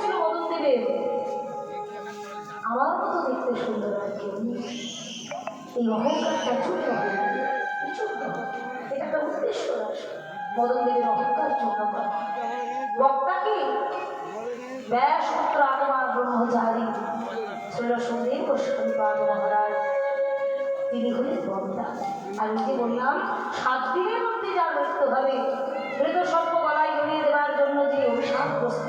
ছিল মদন দেবের আমার মতো দেখতে সুন্দর আর কেউ এই অহংকারটা চূর্ণ হলো। এটা একটা উদ্দেশ্য মদন দেবের অহংকার চূর্ণ করা বক্তাকে ব্যাস পুত্র আগমা ব্রহ্মচারী ছিল গোস্বামী পাদ মহারাজ তিনি হলেন বক্তা। আর যে বললাম, সাত দিনের মধ্যে যা মৃত্যু হবে মৃত সর্প গলায় জড়িয়ে দেওয়ার জন্য যে অভিশাপগ্রস্ত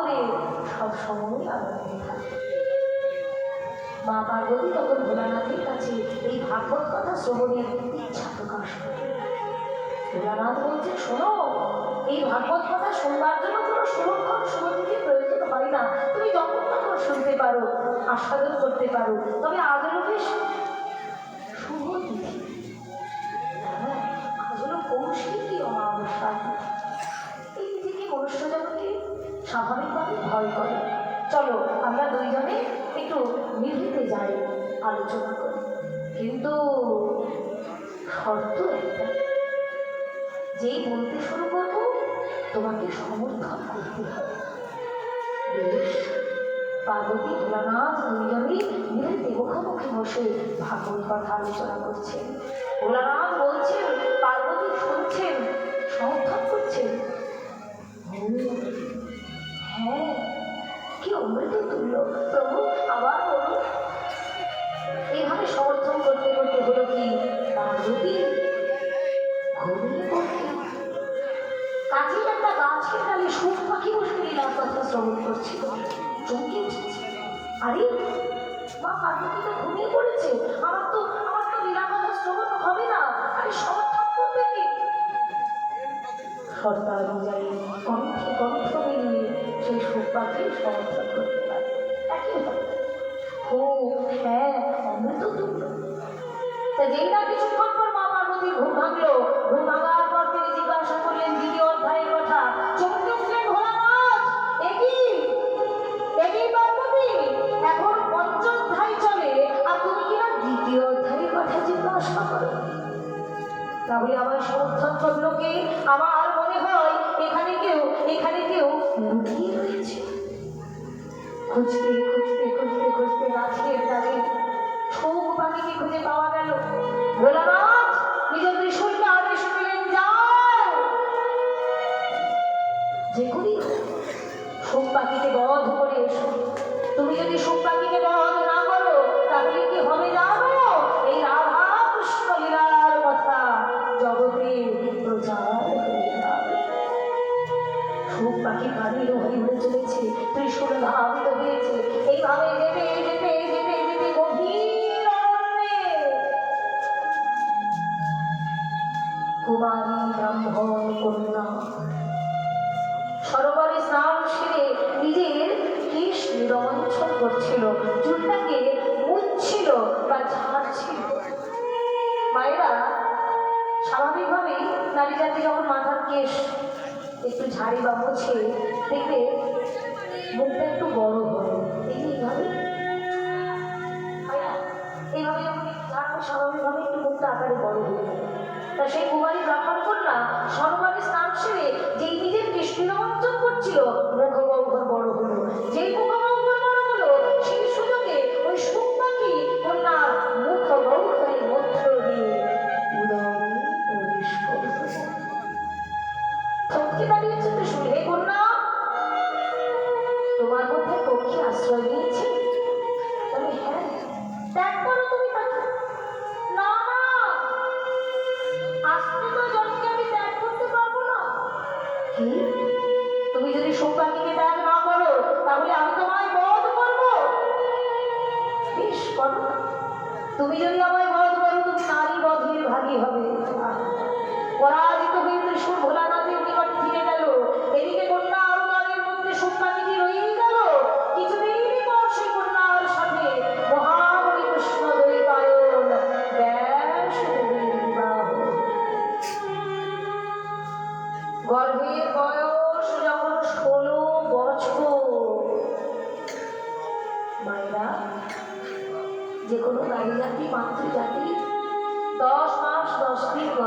করে সব সময় আনন্দে থাকি। মা পার্বতী তখন ভোলানাথের কাছে এই ভাগবত কথা শ্রবণের ইচ্ছা প্রকাশ করে। ভোলানাথ বলছে শোনো, এই ভাগবত কথা শুনবার জন্য কোনো সুরক্ষণ সুমতির প্রয়োজন হয় না। তুমি যখন তখন শুনতে পারো, আস্বাদন করতে পারো, তবে আজ যেই বলতে শুরু করব, তোমাকে সমর্থন করতে হবে। বেশ, পার্বতী ভোলানাথ দুইজনই মিলিতে মুখোমুখি বসে ভাগবত কথা আলোচনা করছেন করছিল চমকে আরে মা ঘুমিয়ে পড়েছে আমার তো আমার তো শ্রবণ হবে না। আরে করবে অনুযায়ী কণ্ঠে কণ্ঠ মিলিয়ে সেই সুখ পাখি সমর্থন করতে পারে ও হ্যাঁ অমৃত তা যেই না। কিছুক্ষণ পর মা ঘুম ভাঙলো ঘুম লুকিয়ে রয়েছে খুঁজতে খুঁজতে খুঁজতে খুঁজতে গাছের তালে শোক পাখিকে খুঁজে পাওয়া গেল ভোলানাথ নিজ ত্রিশূলকে আদেশ করলেন যাও যে করি শোক পাখিকে বধ করে এসো, তুমি যদি শোক পাখিকে বধ না করো, তাহলে কি হবে? সুখ পাখি প্রাণীর হয়ে চলেছে ত্রিশূল ধাবিত হয়েছে। এইভাবে যেতে যেতে যেতে যেতে গভীর কুমারী ব্রাহ্মণ কন্যা, সরোবরে স্নান সেরে নিজের কেশ নিরঞ্জন করছিল। চুলটাকে মুছছিল বা ঝাড়ছিল। মায়েরা স্বাভাবিকভাবেই নারী জাতি যখন মাথার কেশ একটু ঝাড়ি বা মুছে দেখবে মুখটা একটু বড় তুমি যদি আমায় বধ করো তুমি নারী বধের ভাগী হবে।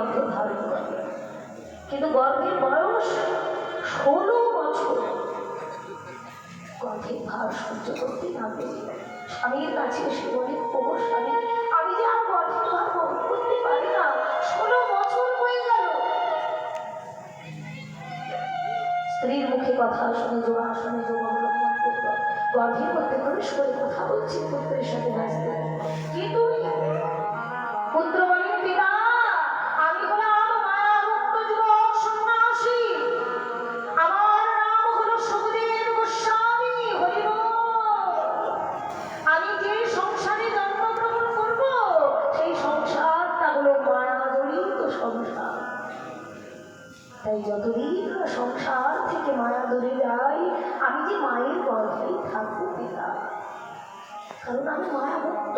গর্ভ ধারণ করে। কিন্তু গর্ভের বয়স ষোলো বছর। গর্ভের ভার সহ্য করতে না পেরে স্বামীর কাছে এসে বলে, ওগো স্বামী, আমি যে আর গর্ভের ভার বহন করতে পারি না, ষোলো বছর হয়ে গেল। স্ত্রীর মুখে কথা শুনে জোড়া শুনে জোড়া অবলম্বন করল। গর্ভের মধ্যে কথা বলছি পুত্রের সাথে ব্যস্ত কিন্তু পুত্র কারণ আমি মায়া মুক্ত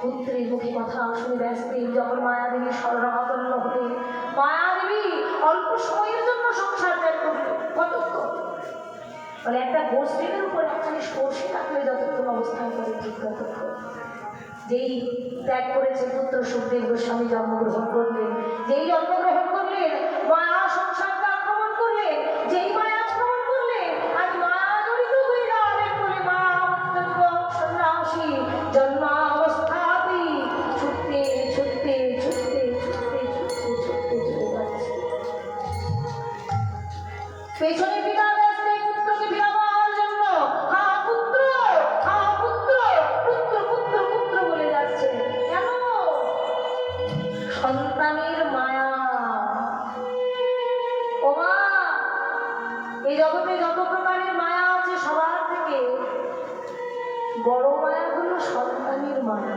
পুত্রের মুখে কথা শুনে ব্যস্তের যখন মায়া দেবী স্বর্ণাপন্ন হলে মায়া দেবী অল্প সময়ের জন্য সংসার ত্যাগ করল। কতক্ষণ বলে একটা গোষ্ঠীর উপর একখানি সর্ষে রাখলে যতক্ষণ অবস্থান করে ঠিক ততক্ষণ। যেই ত্যাগ করেছে পুত্র সুখদেব গোস্বামী জন্মগ্রহণ করলেন, যেই জন্মগ্রহণ বড় মায়া হলো সন্তানের মায়া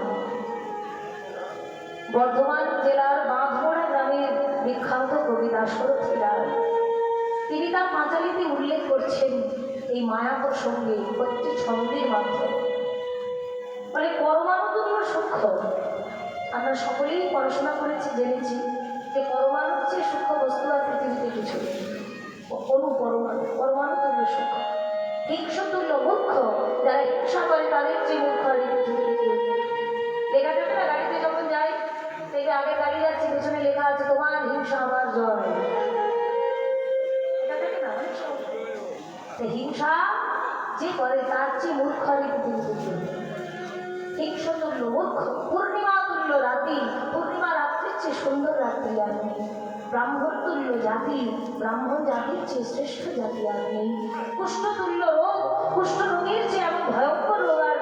বর্ধমান জেলার বাঁধমোড়া গ্রামের বিখ্যাত কবি দাশরথী তিনি তার পাঁচালিতে উল্লেখ করছেন এই মায়া প্রসঙ্গে প্রত্যেক ছন্দের মাধ্যমে। মানে পরমাণু তুল্য সূক্ষ্ম। আমরা সকলেই পড়াশোনা করেছি, জেনেছি যে পরমাণুর চেয়ে সূক্ষ্ম বস্তু আর পৃথিবীতে কিছু নেই। অনু পরমাণু পরমাণু তুল্য সূক্ষ্ম। হিংস তুল্য মূর্খ যারা হিংসা করে তাদের চেয়ে মূর্খ। লেখা থাকে গাড়িতে যখন যাই দেখবে আগে গাড়ি যাচ্ছে, পেছনে লেখা আছে, তোমার হিংসা আমার জয় হিংসা যে করে, তার চেয়ে মূর্খ আর এই পৃথিবীতে কেউ নেই। হিংসা তুল্য মূর্খ পূর্ণিমা তুল্য রাত্রি পূর্ণিমা রাত্রির চেয়ে সুন্দর রাত্রি আর নেই ব্রাহ্মণ তুল্য জাতি ব্রাহ্মণ জাতির চেয়ে শ্রেষ্ঠ জাতি আর নেই। কুষ্ঠতুল্য রোগ কুষ্ঠ রোগের চেয়ে এমন ভয়ঙ্কর রোগ আর